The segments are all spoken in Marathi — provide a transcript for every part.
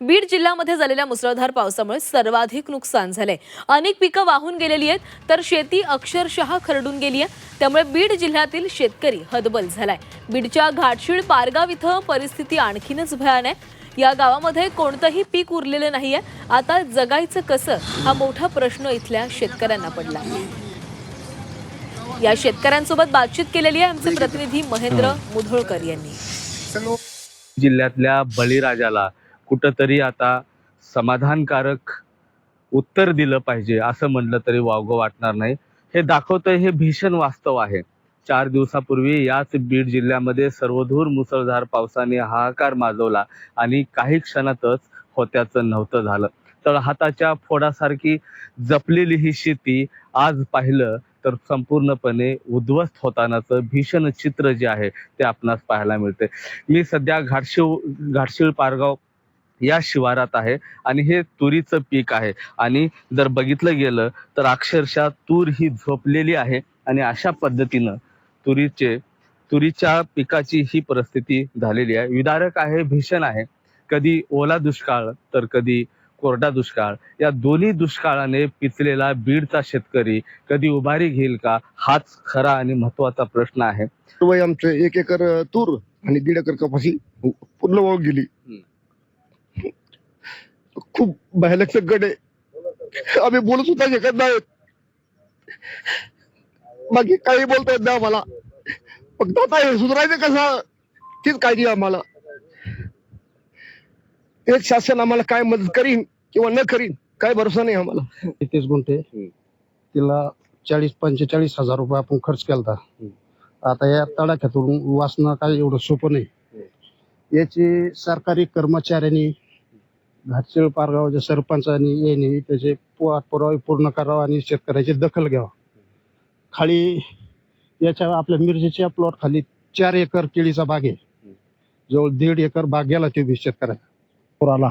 बीड जिल्ह्यामध्ये झालेल्या मुसळधार पावसामुळे सर्वाधिक नुकसान झालंय. अनेक पिकं वाहून गेलेली आहेत तर शेती अक्षरशः खरडून गेली आहे. त्यामुळे बीड जिल्ह्यातील शेतकरी हतबल झालाय. बीडच्या घाटशीळ पारगाव इथं परिस्थिती आणखीनच भयान आहे. या गावामध्ये कोणतंही पीक उरलेलं नाहीये. आता जगायचं कसं हा मोठा प्रश्न इथल्या शेतकऱ्यांना पडला. या शेतकऱ्यांसोबत बातचीत केलेली आहे आमचे प्रतिनिधी महेंद्र मुधोळकर यांनी. जिल्ह्यातल्या बळीराजाला कुठंतरी आता समाधानकारक उत्तर दिलं पाहिजे असं म्हणलं तरी वावगं वाटणार नाही. हे दाखवतंय हे भीषण वास्तव आहे. चार दिवसापूर्वी याच बीड जिल्ह्यामध्ये सर्वधूर मुसळधार पावसाने हाहाकार माजवला आणि काही क्षणातच होत्याचं नव्हतं झालं. तर हाताच्या फोडासारखी जपलेली ही शेती आज पाहिलं तर संपूर्णपणे उद्ध्वस्त होतानाचं भीषण चित्र जे आहे ते आपणास पाहायला मिळते मी सध्या घाटशिव घाटशिळ पारगाव या शिवारात आहे आणि हे तुरीचं पीक आहे. आणि जर बघितलं गेलं तर अक्षरशः तूर ही झोपलेली आहे आणि अशा पद्धतीनं तुरीचे तुरीच्या पिकाची ही परिस्थिती झालेली आहे. विदारक आहे भीषण आहे. कधी ओला दुष्काळ तर कधी कोरडा दुष्काळ. या दोन्ही दुष्काळाने पिचलेला बीडचा शेतकरी कधी उभारी घेईल का हाच खरा आणि महत्त्वाचा प्रश्न आहे. आमचं एक एकर तूर आणि दीड एकर कपाशी पूर्ण वाहून गेली. खूप भयानक संकट आहे. आम्ही बोलू सुद्धा शकत नाहीत. बाकी काही बोलता येत नाही आम्हाला. फक्त आता हे सुधारायचं कसं तीच काळजी आम्हाला. एक शासन आम्हाला काय मदत करीन किंवा न करीन काय भरोसा नाही आम्हाला. तेहतीस गुंठे तिला चाळीस पंचेचाळीस हजार रुपये आपण खर्च केला आता या तडाख्यातून वाचणं काय एवढं सोपं नाही. याची सरकारी कर्मचाऱ्यांनी घाटशिळ पारगावच्या सरपंचांनी यांनी त्याचे पुरावे पूर्ण करावा आणि शेतकऱ्याची दखल घ्यावा. खाली याच्या आपल्या मिरचीच्या प्लॉट खाली चार एकर केळीचा बाग आहे. जवळ दीड एकर बाग गेला ते बी शेतकऱ्याचा पुराला.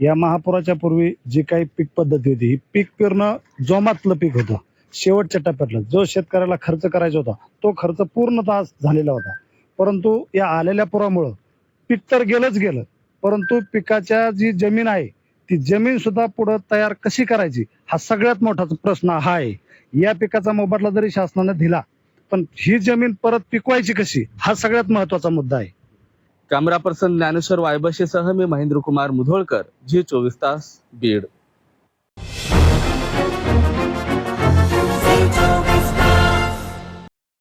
या महापुराच्या पूर्वी जी काही पीक पद्धती होती ही पीक पेरणं जोमातलं पीक होतं. शेवटच्या टप्प्यातलं. जो शेतकऱ्याला खर्च करायचा होता तो खर्च पूर्णतः झालेला होता. परंतु या आलेल्या पुरामुळं पीक तर गेलंच गेलं. परंतु पिकाच्या जी जमीन आहे ती जमीन सुद्धा पुढं तयार कशी करायची हा सगळ्यात मोठा प्रश्न हा आहे. या पिकाचा मोबदला जरी शासनाने दिला पण ही जमीन परत पिकवायची कशी हा सगळ्यात महत्त्वाचा मुद्दा आहे. कॅमेरा पर्सन ज्ञानेश्वर वायबशेसह मी महेंद्र कुमार मुधोळकर जी चोवीस तास बीड.